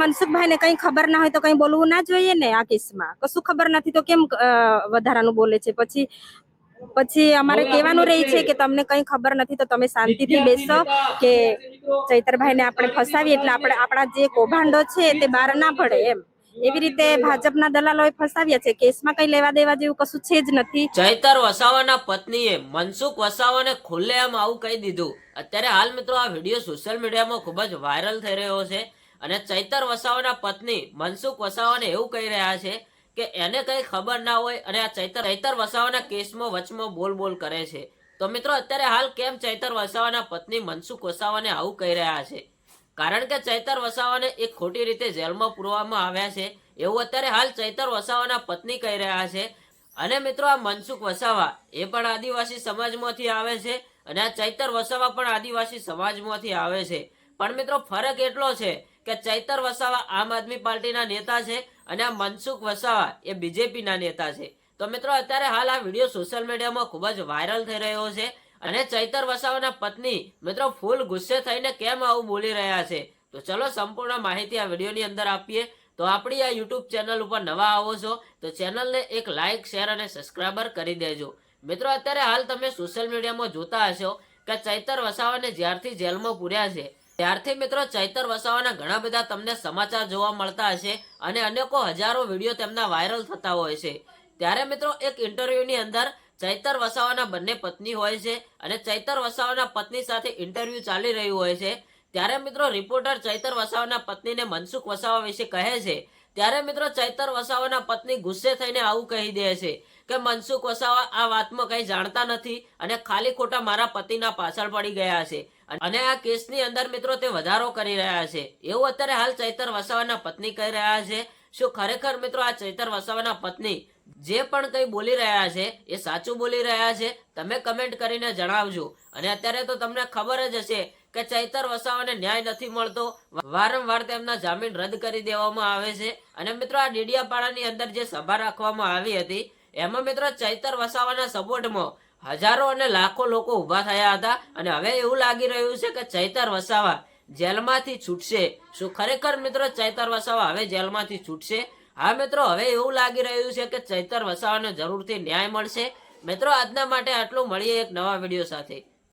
મનસુખભાઈ ને કઈ ખબર ના હોય તો કઈ બોલવું ના જોઈએ ને આ કેસમાં? કશું ખબર નથી તો કેમ વધારાનું બોલે છે? પછી પછી અમારે કહેવાનું રહે છે. કે તમને કઈ ખબર નથી તો તમે શાંતિથી બેસો કે ચૈતરભાઈને આપણે ફસાવીએ એટલે આપણે આપણા જે કૌભાંડો છે તે બહાર ના પડે એમ. એવી રીતે ભાજપના દલાલોએ ફસાવ્યા છે. કેસમાં કઈ લેવા દેવા જેવું કશું છે જ નથી. ચૈતર વસાવાના પત્નીએ મનસુખ વસાવાને ખુલ્લેઆમ આવું કહી દીધું. અત્યારે હાલ મિત્રો આ વીડિયો સોશિયલ મીડિયામાં ખૂબ જ વાયરલ થઈ રહ્યો છે. અને ચૈતર વસાવાના પત્ની મનસુખ વસાવાને એવું કહી રહ્યા છે કે એને કઈ ખબર ના હોય અને આ ચૈતર ચૈતર વસાવાના કેસમાં વચમાં બોલ બોલ કરે છે. તો મિત્રો, અત્યારે હાલ કેમ ચૈતર વસાવાના પત્ની મનસુખ વસાવાને આવું કહી રહ્યા છે? કારણ કે ચૈતર વસાવાને એક ખોટી રીતે જેલમાં પૂરવામાં આવ્યા છે. એવું અત્યારે હાલ ચૈતર વસાવાના પત્ની કહી રહ્યા છે. અને મિત્રો, આ મનસુખ વસાવા એ પણ આદિવાસી સમાજમાંથી આવે છે અને આ ચૈતર વસાવા પણ આદિવાસી સમાજમાંથી આવે છે. પણ મિત્રો, ફરક એટલો છે કે ચૈતર વસાવા આમ આદમી પાર્ટીના નેતા છે અને આ મનસુખ વસાવા એ બીજેપીના નેતા છે. તો મિત્રો, અત્યારે હાલ આ વીડિયો સોશિયલ મીડિયામાં ખૂબ જ વાયરલ થઈ રહ્યો છે અને ચૈતર વસાવાના પત્ની મિત્રો, ફૂલ ગુસ્સે થઈને કેમ આવું બોલી રહ્યા છે? તો ચલો સંપૂર્ણ માહિતી આ વિડીયોની અંદર આપીએ. તો આપણી આ યુટ્યુબ ચેનલ ઉપર નવા આવો છો, તો ચેનલને એક લાઇક શેર અને સબસ્ક્રાઈબર કરી દેજો. મિત્રો, અત્યારે હાલ તમે સોશિયલ મીડિયામાં જોતા હશો કે ચૈતર વસાવાને જ્યારથી જેલમાં પૂર્યા છે ત્યારથી મિત્રો ચૈતર વસાવાના ઘણા બધા તમને સમાચાર જોવા મળતા હશે અને અનેકો હજારો વીડિયો તેમના વાયરલ થતા હોય છે. ત્યારે મિત્રો એક ઇન્ટરવ્યુની અંદર ચૈતર વસાવાના બંને પત્ની હોય છે અને ચૈતર વસાવાના પત્ની સાથે ઇન્ટરવ્યુ ચાલી રહ્યું હોય છે. ત્યારે મિત્રો રિપોર્ટર ચૈતર વસાવાના પત્નીને મનસુખ વસાવા વિશે કહે છે. ત્યારે મિત્રો ચૈતર વસાવાના પત્ની ગુસ્સે થઈને આવું કહી દે છે. કે મનસુખ વસાવા આ વાતમાં કંઈ જાણતા નથી અને ખાલી ખોટા મારા પતિના પાછળ પડી ગયા છે. અને આ કેસની અંદર મિત્રો તે વધારો કરી રહ્યા છે. એવું અત્યારે હાલ ચૈતર વસાવાના પત્ની કહી રહ્યા છે. શું ખરેખર મિત્રો આ ચૈતર વસાવાના પત્ની જે પણ કંઈ બોલી રહ્યા છે એ સાચું બોલી રહ્યા છે? તમે કમેન્ટ કરીને જણાવજો. અને અત્યારે તો તમને ખબર જ હશે કે ચૈતર વસાવાને ન્યાય નથી મળતો. વારંવાર તેમના જામીન રદ કરી દેવામાં આવે છે. અને મિત્રો આ ડેડિયાપાડાની અંદર જે સભા રાખવામાં આવી હતી એમાં મિત્રો ચૈતર વસાવાના સપોર્ટમાં હજારો અને લાખો લોકો ઊભા થયા હતા અને હવે એવું લાગી રહ્યું છે કે ચૈતર વસાવા જેલમાંથી છૂટશે. શું ખરેખર મિત્રો ચૈતર વસાવા હવે જેલમાંથી છૂટશે? હા મિત્રો, હવે એવું લાગી રહ્યું છે કે ચૈતર વસાવાને જરૂરથી ન્યાય મળશે. મિત્રો, આજના માટે આટલું. મળીએ એક નવા વીડિયો સાથે.